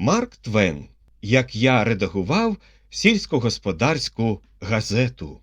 Марк Твен. Як я редагував сільськогосподарську газету.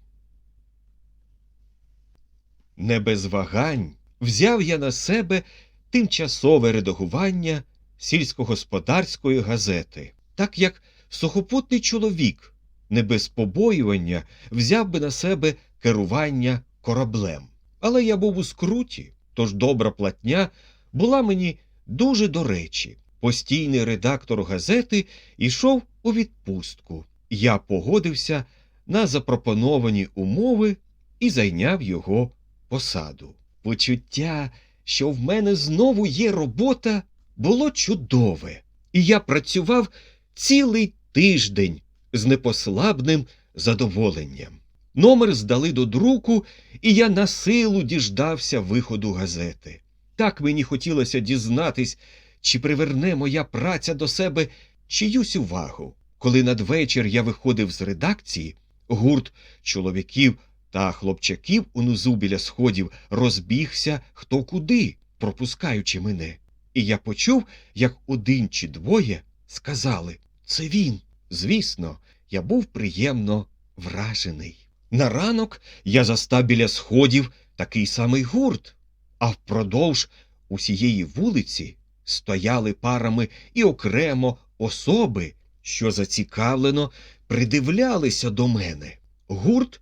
Не без вагань взяв я на себе тимчасове редагування сільськогосподарської газети, так як сухопутний чоловік не без побоювання взяв би на себе керування кораблем. Але я був у скруті, тож добра платня була мені дуже до речі. Постійний редактор газети йшов у відпустку. Я погодився на запропоновані умови і зайняв його посаду. Почуття, що в мене знову є робота, було чудове, і я працював цілий тиждень з непослабним задоволенням. Номер здали до друку, і я на силу діждався виходу газети. Так мені хотілося дізнатись, чи приверне моя праця до себе чиюсь увагу. Коли надвечір я виходив з редакції, гурт чоловіків та хлопчаків унизу біля сходів розбігся хто куди, пропускаючи мене. І я почув, як один чи двоє сказали Це він. Звісно, я був приємно вражений. На ранок я застав біля сходів такий самий гурт, а впродовж усієї вулиці стояли парами і окремо особи, що зацікавлено придивлялися до мене. Гурт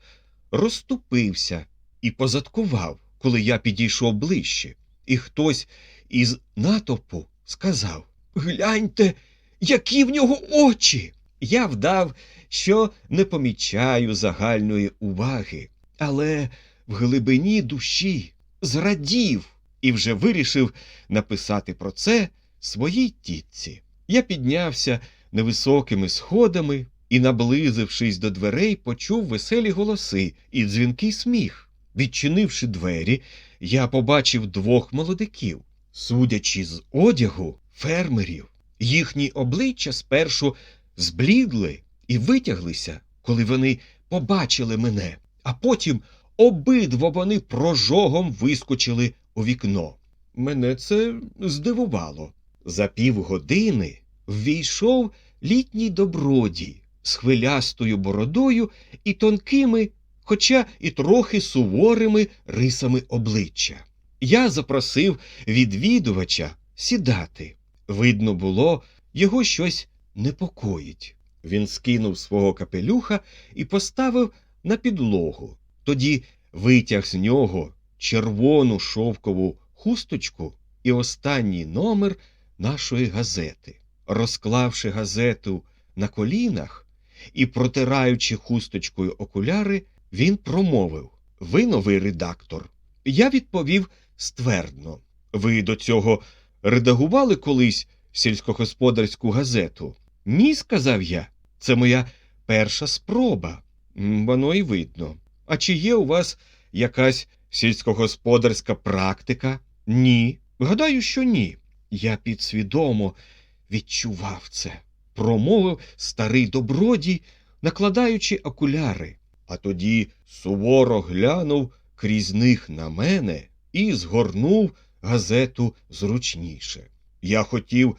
розступився і позадкував, коли я підійшов ближче, і хтось із натовпу сказав Гляньте, які в нього очі. Я вдав, що не помічаю загальної уваги, але в глибині душі зрадів і вже вирішив написати про це своїй тітці. Я піднявся невисокими сходами і, наблизившись до дверей, почув веселі голоси і дзвінкий сміх. Відчинивши двері, я побачив двох молодиків, судячи з одягу фермерів. Їхні обличчя спершу зблідли і витяглися, коли вони побачили мене, а потім обидва вони прожогом вискочили у вікно. Мене це здивувало. За півгодини ввійшов літній добродій з хвилястою бородою і тонкими, хоча і трохи суворими рисами обличчя. Я запросив відвідувача сідати. Видно було, його щось непокоїть. Він скинув свого капелюха і поставив на підлогу. Тоді витяг з нього червону шовкову хусточку і останній номер нашої газети. Розклавши газету на колінах і протираючи хусточкою окуляри, він промовив Ви новий редактор. Я відповів ствердно. Ви до цього редагували колись сільськогосподарську газету? Ні, сказав я. Це моя перша спроба. Воно і видно. А чи є у вас якась сільськогосподарська практика? Ні. Гадаю, що ні. Я підсвідомо відчував це, промовив старий добродій, накладаючи окуляри, а тоді суворо глянув крізь них на мене і згорнув газету зручніше. Я хотів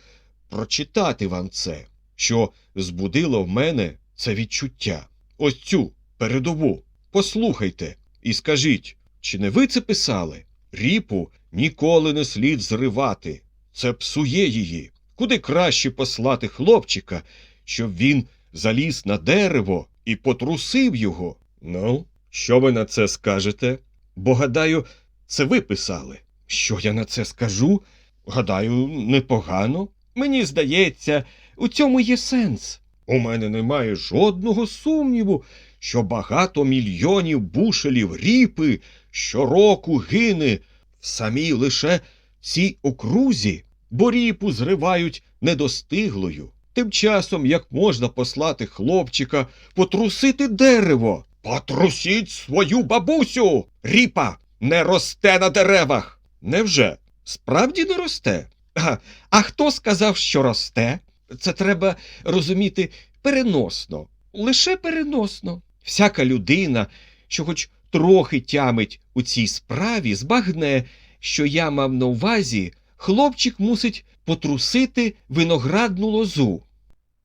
прочитати вам це, що збудило в мене це відчуття. Ось цю передову. Послухайте і скажіть, чи не ви це писали? Ріпу ніколи не слід зривати. Це псує її. Куди краще послати хлопчика, щоб він заліз на дерево і потрусив його. Ну, що ви на це скажете? Бо, гадаю, це ви писали. Що я на це скажу? Гадаю, непогано. Мені здається, у цьому є сенс. У мене немає жодного сумніву, що багато мільйонів бушелів ріпи щороку гине в самій лише цій окрузі, бо ріпу зривають недостиглою. Тим часом, як можна послати хлопчика потрусити дерево. Потрусіть свою бабусю! Ріпа не росте на деревах. Невже? Справді не росте? А, а хто сказав, що росте? Це треба розуміти переносно, лише переносно. Всяка людина, що хоч трохи тямить у цій справі, збагне, що я мав на увазі, хлопчик мусить потрусити виноградну лозу.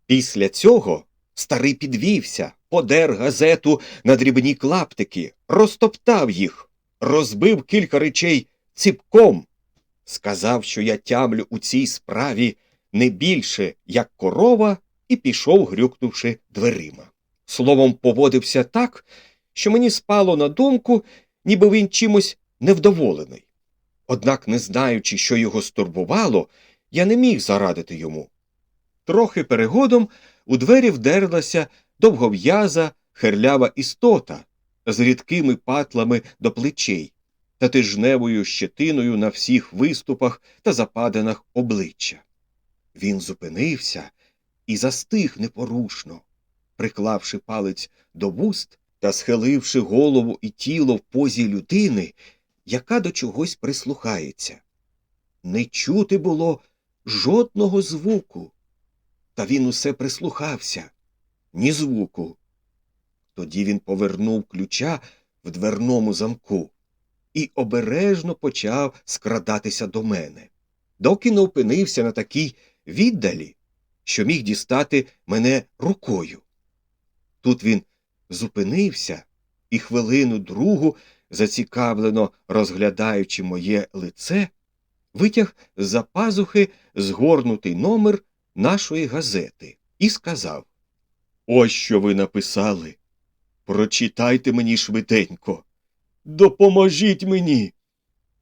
Після цього старий підвівся, подер газету на дрібні клаптики, розтоптав їх, розбив кілька речей ціпком, сказав, що я тямлю у цій справі не більше, як корова, і пішов, грюкнувши дверима. Словом, поводився так, що мені спало на думку, ніби він чимось невдоволений. Однак, не знаючи, що його стурбувало, я не міг зарадити йому. Трохи перегодом у двері вдерлася довгов'яза, херлява істота з рідкими патлами до плечей та тижневою щетиною на всіх виступах та западинах обличчя. Він зупинився і застиг непорушно, приклавши палець до вуст та схиливши голову і тіло в позі людини, яка до чогось прислухається. Не чути було жодного звуку, та він усе прислухався, ні звуку. Тоді він повернув ключа в дверному замку і обережно почав скрадатися до мене, доки не опинився на такій віддалі, що міг дістати мене рукою. Тут він зупинився і хвилину другу, зацікавлено розглядаючи моє лице, витяг з-за пазухи згорнутий номер нашої газети і сказав Ось що ви написали. Прочитайте мені швиденько. Допоможіть мені.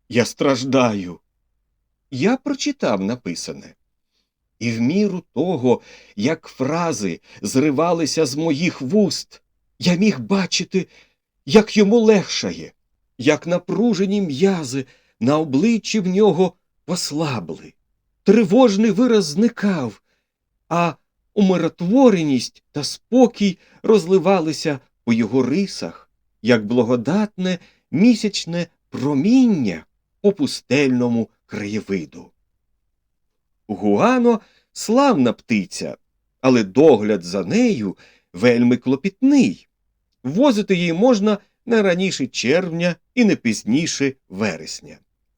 Я страждаю. Я прочитав написане. І в міру того, як фрази зривалися з моїх вуст, я міг бачити, як йому легшає, як напружені м'язи на обличчі в нього послабли. Тривожний вираз зникав, а умиротвореність та спокій розливалися по його рисах, як благодатне місячне проміння по пустельному краєвиду. Гуано славна птиця, але догляд за нею вельми клопітний. Возити її можна не раніше червня і не пізніше вересня.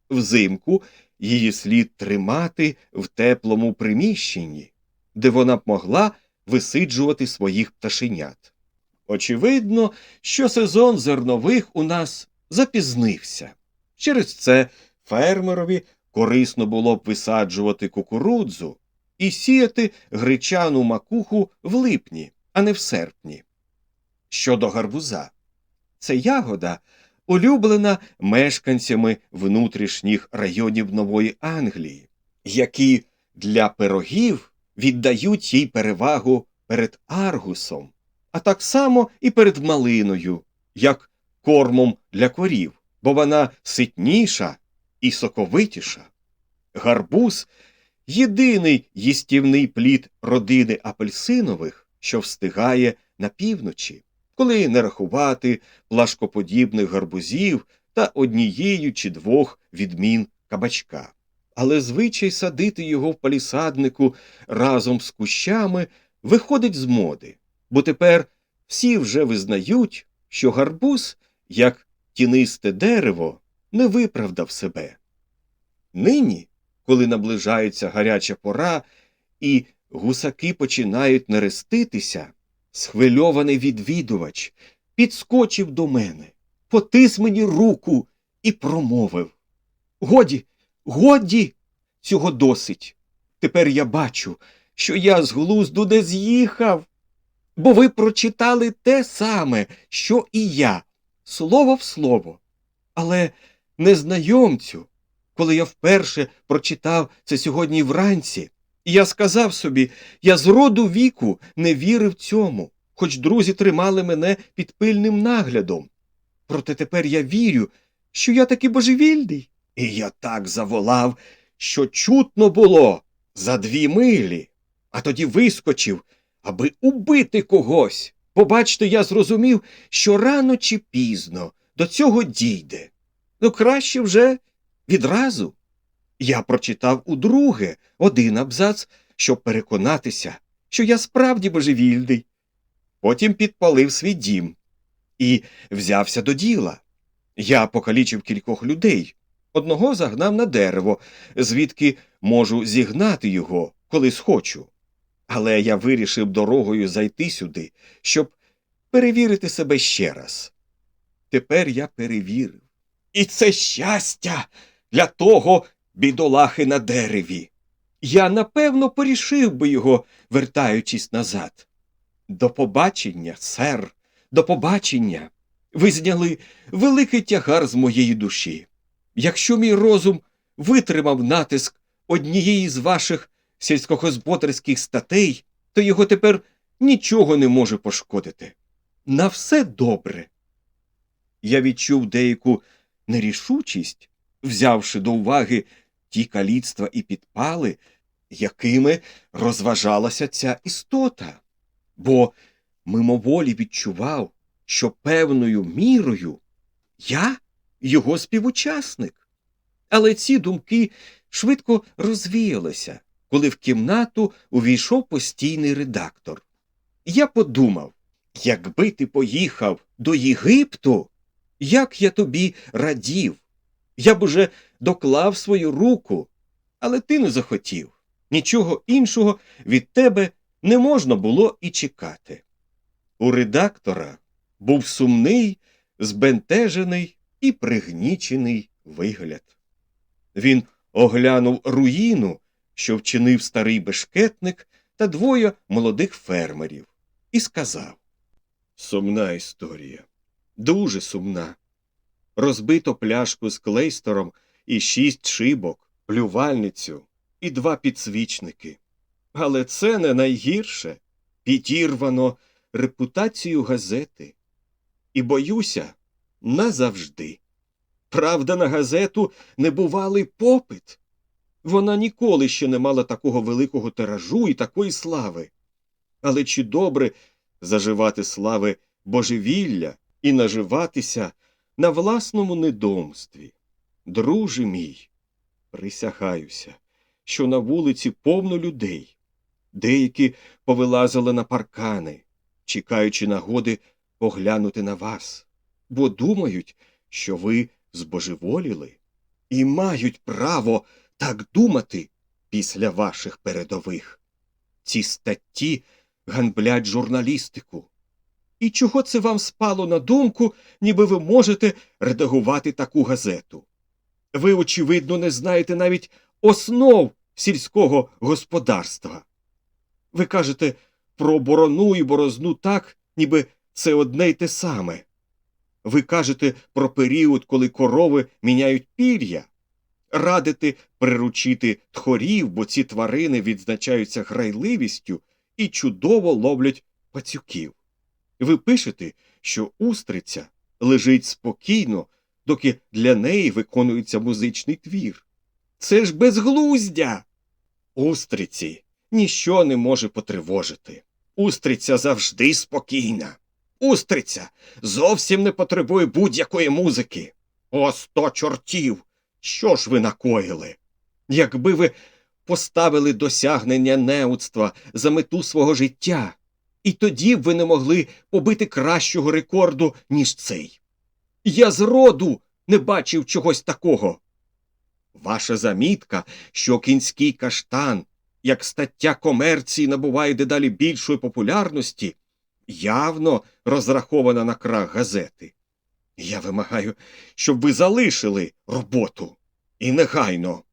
Взимку її слід тримати в теплому приміщенні, де вона б могла висиджувати своїх пташенят. Очевидно, що сезон зернових у нас запізнився. Через це фермерові корисно було б висаджувати кукурудзу і сіяти гречану макуху в липні, а не в серпні. Щодо гарбуза, це ягода, улюблена мешканцями внутрішніх районів Нової Англії, які для пирогів віддають їй перевагу перед аргусом, а так само і перед малиною, як кормом для корів, бо вона ситніша і соковитіша. Гарбуз єдиний їстівний плід родини апельсинових, що встигає на півночі, коли не рахувати плашкоподібних гарбузів та однією чи двох відмін кабачка. Але звичай садити його в палісаднику разом з кущами виходить з моди, бо тепер всі вже визнають, що гарбуз, як тінисте дерево, не виправдав себе. Нині, коли наближається гаряча пора і гусаки починають нереститися, схвильований відвідувач підскочив до мене, потис мені руку і промовив Годі, годі, цього досить. Тепер я бачу, що я з глузду не з'їхав, бо ви прочитали те саме, що і я, слово в слово. Але незнайомцю, коли я вперше прочитав це сьогодні вранці, і я сказав собі, я з роду віку не вірив цьому, хоч друзі тримали мене під пильним наглядом. Проте тепер я вірю, що я таки божевільний. І я так заволав, що чутно було за дві милі, а тоді вискочив, аби убити когось. Побачте, я зрозумів, що рано чи пізно до цього дійде. Ну, краще вже відразу. Я прочитав удруге один абзац, щоб переконатися, що я справді божевільний. Потім підпалив свій дім і взявся до діла. Я покалічив кількох людей, Одного загнав на дерево, звідки можу зігнати його, коли схочу. Але я вирішив дорогою зайти сюди, щоб перевірити себе ще раз. Тепер я перевірив. І це щастя для того бідолахи на дереві. Я напевно порішив би його, вертаючись назад. До побачення, сер, до побачення. Ви зняли великий тягар з моєї душі. Якщо мій розум витримав натиск однієї з ваших сільськогосподарських статей, то його тепер нічого не може пошкодити. На все добре. Я відчув деяку нерішучість, взявши до уваги ті каліцтва і підпали, якими розважалася ця істота, бо мимоволі відчував, що певною мірою я його співучасник. Але ці думки швидко розвіялися, коли в кімнату увійшов постійний редактор. Я подумав, якби ти поїхав до Єгипту, як я тобі радів, я б уже доклав свою руку, але ти не захотів. Нічого іншого від тебе не можна було і чекати. У редактора був сумний, збентежений і пригнічений вигляд. Він оглянув руїну, що вчинив старий бешкетник та двоє молодих фермерів, і сказав Сумна історія, дуже сумна. Розбито пляшку з клейстором і шість шибок, плювальницю і два підсвічники. Але це не найгірше підірвано репутацію газети. І боюся, назавжди. Правда, на газету не бувалий попит. Вона ніколи ще не мала такого великого тиражу і такої слави. Але чи добре заживати слави божевілля і наживатися на власному недомстві? Друже мій, присягаюся, що на вулиці повно людей. Деякі повилазили на паркани, чекаючи нагоди поглянути на вас, бо думають, що ви збожеволіли і мають право так думати після ваших передових. Ці статті ганблять журналістику. І чого це вам спало на думку, ніби ви можете редагувати таку газету? Ви, очевидно, не знаєте навіть основ сільського господарства. Ви кажете про борону і борозну так, ніби це одне й те саме. Ви кажете про період, коли корови міняють пір'я, радите приручити тхорів, бо ці тварини відзначаються грайливістю і чудово ловлять пацюків. Ви пишете, що устриця лежить спокійно, доки для неї виконується музичний твір. Це ж безглуздя. Устриці ніщо не може потривожити. Устриця завжди спокійна. Устриця зовсім не потребує будь-якої музики. О, сто чортів! Що ж ви накоїли? Якби ви поставили досягнення неудства за мету свого життя, і тоді б ви не могли побити кращого рекорду, ніж цей. Я зроду не бачив чогось такого. Ваша замітка, що кінський каштан, як стаття комерції набуває дедалі більшої популярності, явно розрахована на крах газети. Я вимагаю, щоб ви залишили роботу. І негайно.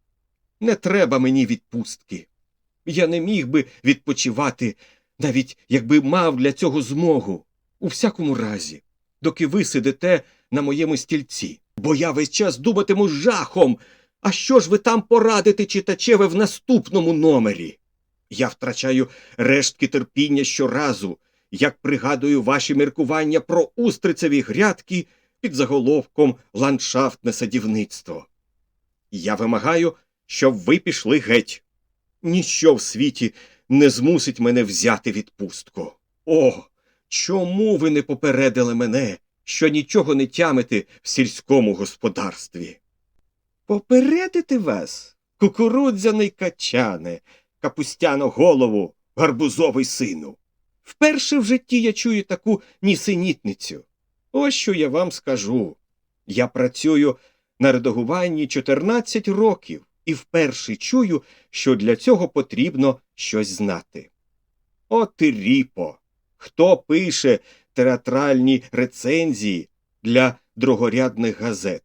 Не треба мені відпустки. Я не міг би відпочивати, навіть якби мав для цього змогу. У всякому разі, доки ви сидите на моєму стільці, бо я весь час думатиму жахом. А що ж ви там порадите читачеве в наступному номері? Я втрачаю рештки терпіння щоразу, як пригадую ваші міркування про устрицеві грядки під заголовком ландшафтне садівництво. Я вимагаю, щоб ви пішли геть. Ніщо в світі не змусить мене взяти відпустку. О, чому ви не попередили мене, що нічого не тямите в сільському господарстві? Попередити вас, кукурудзяний качане, капустяно голову, гарбузовий сину. Вперше в житті я чую таку нісенітницю. Ось що я вам скажу. Я працюю на редагуванні 14 років і вперше чую, що для цього потрібно щось знати. О, ти ріпо! Хто пише театральні рецензії для другорядних газет?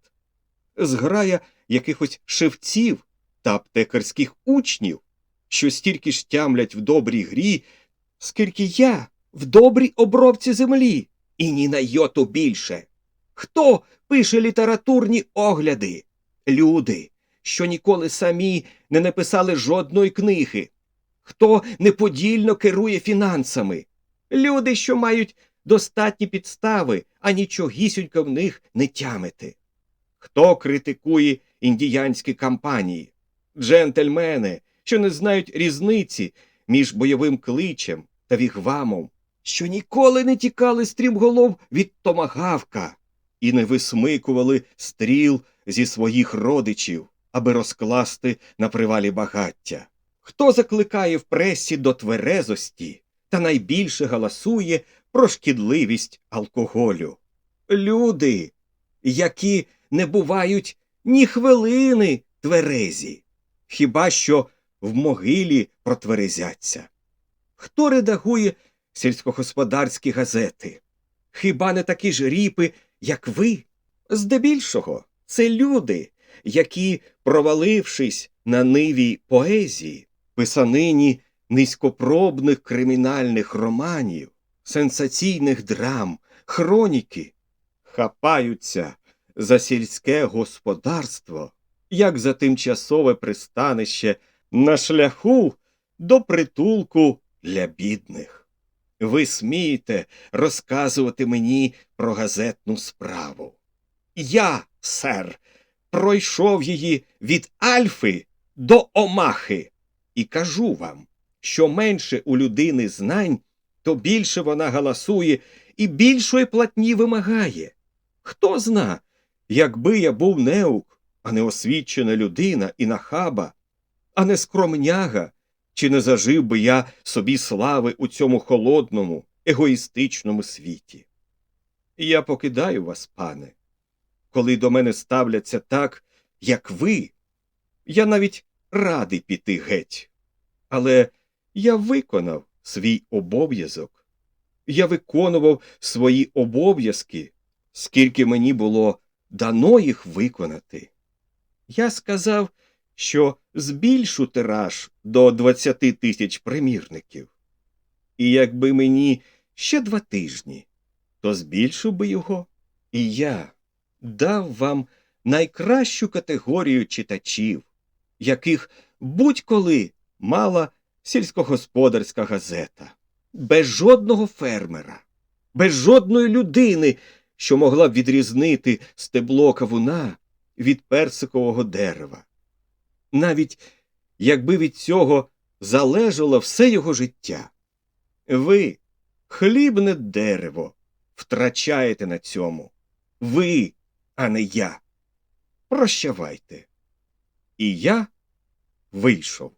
Зграя якихось шевців та аптекарських учнів, що стільки ж тямлять в добрій грі, скільки я в добрій обробці землі, і ні на йоту більше. Хто пише літературні огляди? Люди, що ніколи самі не написали жодної книги. Хто неподільно керує фінансами? Люди, що мають достатні підстави, а нічогісінько в них не тямити. Хто критикує індіянські кампанії? Джентльмени, що не знають різниці між бойовим кличем та вігвамом, що ніколи не тікали стрімголов від томагавка і не висмикували стріл зі своїх родичів, аби розкласти на привалі багаття. Хто закликає в пресі до тверезості та найбільше галасує про шкідливість алкоголю? Люди, які не бувають ні хвилини тверезі, хіба що в могилі протверезяться. Хто редагує сільськогосподарські газети? Хіба не такі ж ріпи, як ви? Здебільшого, це люди, які, провалившись на ниві поезії, писанині низькопробних кримінальних романів, сенсаційних драм, хроніки, хапаються за сільське господарство, як за тимчасове пристанище на шляху до притулку для бідних. Ви смієте розказувати мені про газетну справу. Я, сер, пройшов її від Альфи до Омахи, і кажу вам, що менше у людини знань, то більше вона галасує і більшої платні вимагає. Хто зна, якби я був неук, а не освічена людина і нахаба, а не скромняга, чи не зажив би я собі слави у цьому холодному, егоїстичному світі? Я покидаю вас, пане. Коли до мене ставляться так, як ви, я навіть радий піти геть. Але я виконав свій обов'язок. Я виконував свої обов'язки, скільки мені було дано їх виконати. Я сказав, що збільшу тираж до 20 тисяч примірників. І якби мені ще два тижні, то збільшив би його, і я дав вам найкращу категорію читачів, яких будь-коли мала сільськогосподарська газета, без жодного фермера, без жодної людини, що могла б відрізнити стебло кавуна від персикового дерева. Навіть якби від цього залежало все його життя. Ви, хлібне дерево, втрачаєте на цьому. Ви, а не я. Прощавайте. І я вийшов.